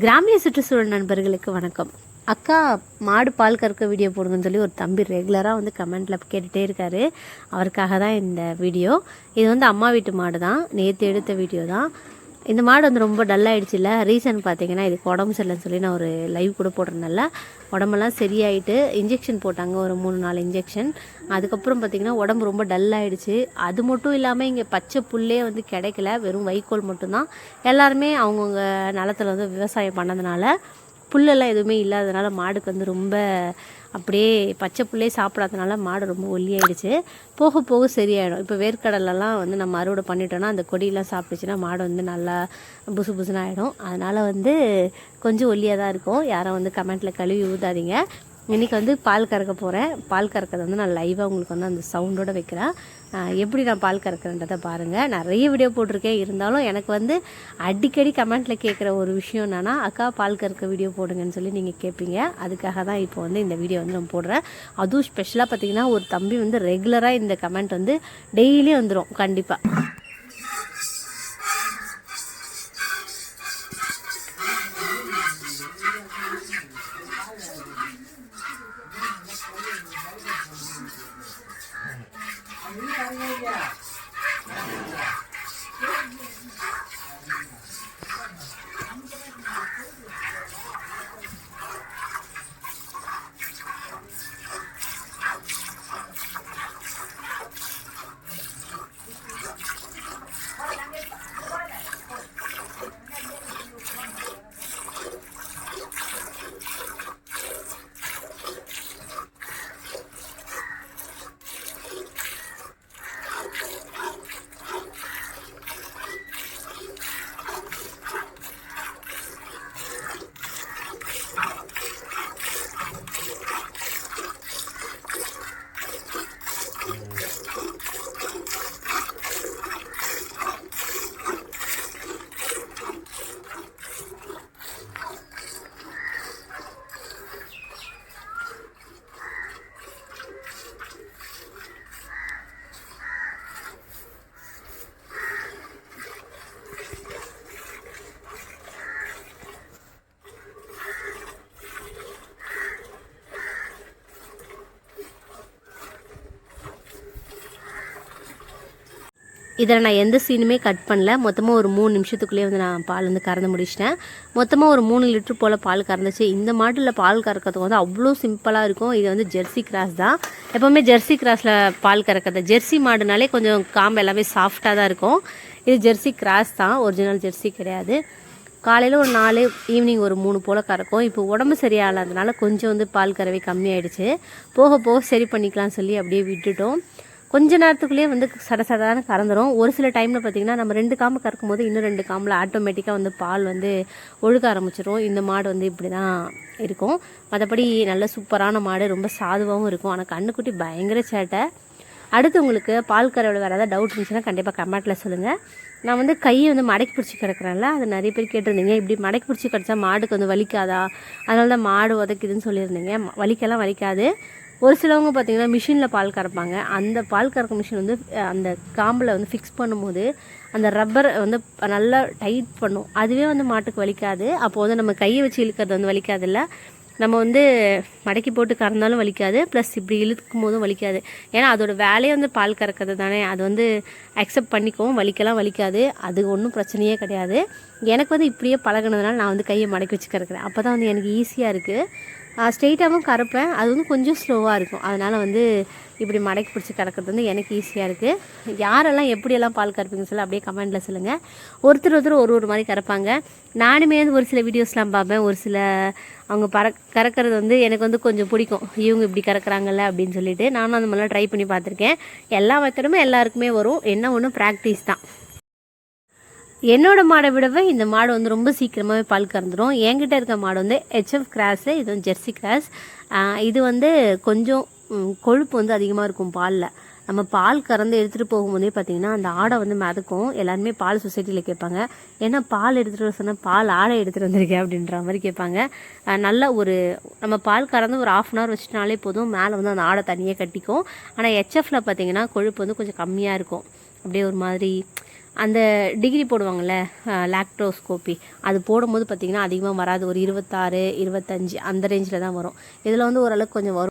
கிராமிய சுற்றுச்சூழல் நண்பர்களுக்கு வணக்கம். அக்கா மாடு பால் கறக்க வீடியோ போடுங்கன்னு சொல்லி ஒரு தம்பி ரெகுலராக வந்து கமெண்டில் கேட்டுகிட்டே இருக்காரு. அவருக்காக தான் இந்த வீடியோ இது வந்து அம்மா வீட்டு மாடு தான் நேற்று எடுத்த வீடியோ தான். இந்த மாடு வந்து ரொம்ப டல்லாகிடுச்சு இல்லை ரீசன் பார்த்தீங்கன்னா இதுக்கு உடம்பு சரியில்லைன்னு சொல்லி நான் ஒரு லைவ் கூட போட்டிருந்தேன்ல. உடம்பெல்லாம் சரியாயிட்டு இன்ஜெக்ஷன் போட்டாங்க. ஒரு மூணு நாலு இன்ஜெக்ஷன் அதுக்கப்புறம் பார்த்தீங்கன்னா உடம்பு ரொம்ப டல்லாகிடுச்சு அது மட்டும் இல்லாமல் இங்கே பச்சை புல்லே வந்து கிடைக்கல. வெறும் வைக்கோல் மட்டும்தான். எல்லாருமே அவங்கவுங்க நிலத்துல வந்து விவசாயம் பண்ணதுனால புல்லெல்லாம் எதுவுமே இல்லாததுனால மாடுக்கு வந்து ரொம்ப அப்படியே பச்சை புள்ளையே சாப்பிடாதனால மாடு ரொம்ப ஒல்லியாயிடுச்சு. போக போக சரியாயிடும். இப்போ வேர்க்கடலெல்லாம் வந்து நம்ம அறுவடை பண்ணிட்டோம்னா அந்த கொடியெல்லாம் சாப்பிட்டுச்சுன்னா மாடு வந்து நல்லா புசு புசுன்னு ஆகிடும் அதனால் வந்து கொஞ்சம் ஒல்லியாக தான் இருக்கும். யாரும் வந்து கமெண்ட்டில் கழுவி ஊதாதீங்க. இன்றைக்கி வந்து பால் கறக்க போகிறேன் பால் கறக்கிறது வந்து நான் லைவாக உங்களுக்கு வந்து அந்த சவுண்டோடு வைக்கிறேன். எப்படி நான் பால் கறக்கிறேன்றதை பாருங்கள் நிறைய வீடியோ போட்டிருக்கேன். இருந்தாலும் எனக்கு வந்து அடிக்கடி கமெண்ட்டில் கேட்குற ஒரு விஷயம் என்னென்னா அக்கா பால் கறக்க வீடியோ போடுங்கன்னு சொல்லி நீங்கள் கேட்பீங்க அதுக்காக தான் இப்போ வந்து இந்த வீடியோ வந்து நான் போடுறேன். அதுவும் ஸ்பெஷலாக பார்த்தீங்கன்னா ஒரு தம்பி வந்து ரெகுலராக இந்த கமெண்ட் வந்து டெய்லியும் வந்துடும் கண்டிப்பாக இதில் நான் எந்த சீனுமே கட் பண்ணல. மொத்தமாக ஒரு மூணு நிமிஷத்துக்குள்ளேயே வந்து நான் பால் வந்து கறந்து முடிச்சிட்டேன். மொத்தமாக ஒரு மூணு லிட்டர் போல் பால் கறந்துச்சு. இந்த மாட்டில் பால் கறக்கிறதுக்கு வந்து அவ்வளோ சிம்பிளாக இருக்கும். இது வந்து ஜெர்சி கிராஸ் தான். எப்போவுமே ஜெர்சி கிராஸில் பால் கறக்கிறது ஜெர்சி மாடுனாலே கொஞ்சம் காம்பு எல்லாமே சாஃப்டாக தான் இருக்கும். இது ஜெர்சி கிராஸ் தான். ஒரிஜினல் ஜெர்சி கிடையாது. காலையில் ஒரு நாலு ஈவினிங் ஒரு மூணு போல் கறக்கும். இப்போ உடம்பு சரியாகாததுனால கொஞ்சம் வந்து பால் கறவை கம்மியாயிடுச்சு போக போக சரி பண்ணிக்கலாம்னு சொல்லி அப்படியே விட்டுட்டோம். கொஞ்ச நேரத்துக்குள்ளேயே வந்து சட கறந்துடும் ஒரு சில டைமில் பார்த்தீங்கன்னா நம்ம ரெண்டு காம்பு கறக்கும் போது இன்னும் ரெண்டு காம்பில் ஆட்டோமேட்டிக்காக வந்து பால் வந்து ஒழுக ஆரம்பிச்சிடும் இந்த மாடு வந்து இப்படி தான் இருக்கும். மற்றபடி நல்ல சூப்பரான மாடு ரொம்ப சாதுவாகவும் இருக்கும். ஆனால் கண்ணுக்குட்டி பயங்கர சேட்டை. அடுத்து உங்களுக்கு பால் கறவில் வேறு ஏதாவது டவுட் இருந்துச்சுன்னா கண்டிப்பாக கமெண்ட்டில் சொல்லுங்கள் நான் வந்து கையை வந்து மடக்கி பிடிச்சி கிடக்குறேன்ல அது நிறைய பேர் கேட்டிருந்தீங்க. இப்படி மடக்கி பிடிச்சி கிடச்சா மாடுக்கு வந்து வலிக்காதா? அதனால தான் மாடு உதைக்குதுன்னு சொல்லியிருந்தீங்க. வலிக்கெல்லாம் வலிக்காது. ஒரு சிலவங்க பார்த்தீங்கன்னா மிஷினில் பால் கறப்பாங்க. அந்த பால் கறக்க மிஷின் வந்து அந்த காம்பில் வந்து ஃபிக்ஸ் பண்ணும்போது அந்த ரப்பர் வந்து நல்லா டைட் பண்ணும். அதுவே வந்து மாட்டுக்கு வலிக்காது. அப்போ வந்து நம்ம கையை வச்சு இழுக்கிறது வந்து வலிக்காதில்ல. நம்ம வந்து மடக்கி போட்டு கறந்தாலும் வலிக்காது. ப்ளஸ் இப்படி இழுக்கும் போதும் வலிக்காது. ஏன்னா அதோட வேலையே வந்து பால் கறக்கிறது தானே. அது வந்து அக்செப்ட் பண்ணிக்கவும் வலிக்கலாம் வலிக்காது. அது ஒன்றும் பிரச்சனையே கிடையாது. எனக்கு வந்து இப்படியே பழகுனதுனால நான் வந்து கையை மடக்கி வச்சு கறக்கிறேன். அப்போ தான் வந்து எனக்கு ஈஸியாக இருக்குது ஸ்ட்ரெயிட்டாகவும் கறப்பேன் அது வந்து கொஞ்சம் ஸ்லோவாக இருக்கும். அதனால் வந்து இப்படி மடக்கி பிடிச்சி கறக்கிறது வந்து எனக்கு ஈஸியாக இருக்குது யாரெல்லாம் எப்படியெல்லாம் பால் கறப்பீங்கன்னு சொல்லி அப்படியே கமெண்ட்டில் சொல்லுங்கள் ஒருத்தர் ஒருத்தர் ஒரு ஒரு மாதிரி கறப்பாங்க. நானுமே வந்து ஒரு சில வீடியோஸ்லாம் பார்ப்பேன். ஒரு சில அவங்க பற கறக்கிறது வந்து எனக்கு வந்து கொஞ்சம் பிடிக்கும். இவங்க இப்படி கறக்குறாங்கல்ல அப்படின்னு சொல்லிட்டு நானும் அந்த மாதிரிலாம் ட்ரை பண்ணி பார்த்துருக்கேன். எல்லா மெத்தடுமே எல்லாருக்குமே வரும். என்ன ஒன்று ப்ராக்டிஸ் தான். என்னோட மாடை விடவே இந்த மாடு வந்து ரொம்ப சீக்கிரமாகவே பால் கறந்துடும் என்கிட்ட இருக்க மாடு வந்து ஹெச்எஃப் கிராஸு இது வந்து ஜெர்சி கிராஸ் இது வந்து கொஞ்சம் கொழுப்பு வந்து அதிகமாக இருக்கும் பாலில். நம்ம பால் கறந்து எடுத்துகிட்டு போகும்போதே பார்த்தீங்கன்னா அந்த ஆடை வந்து மிதக்கும். எல்லாருமே பால் சொசைட்டியில் கேட்பாங்க ஏன்னா பால் எடுத்துகிட்டு வர சொன்னால் பால் ஆடை எடுத்துகிட்டு வந்திருக்கேன் அப்படின்ற மாதிரி கேட்பாங்க. நல்ல ஒரு நம்ம பால் கறந்து ஒரு ஆஃப் அன் ஹவர் வச்சுட்டாலே போதும் மேலே வந்து அந்த ஆடை தனியாக கட்டிக்கும். ஆனால் ஹெச்எஃப்ல பார்த்தீங்கன்னா கொழுப்பு வந்து கொஞ்சம் கம்மியாக இருக்கும். அப்படியே ஒரு மாதிரி அந்த டிகிரி போடுவாங்கள்ல லாக்டோஸ்கோப்பி அது போடும்போது பார்த்திங்கன்னா அதிகமாக வராது. ஒரு இருபத்தாறு இருபத்தஞ்சி அந்த ரேஞ்சில் தான் வரும். இதில் வந்து ஓரளவுக்கு கொஞ்சம் வரும்.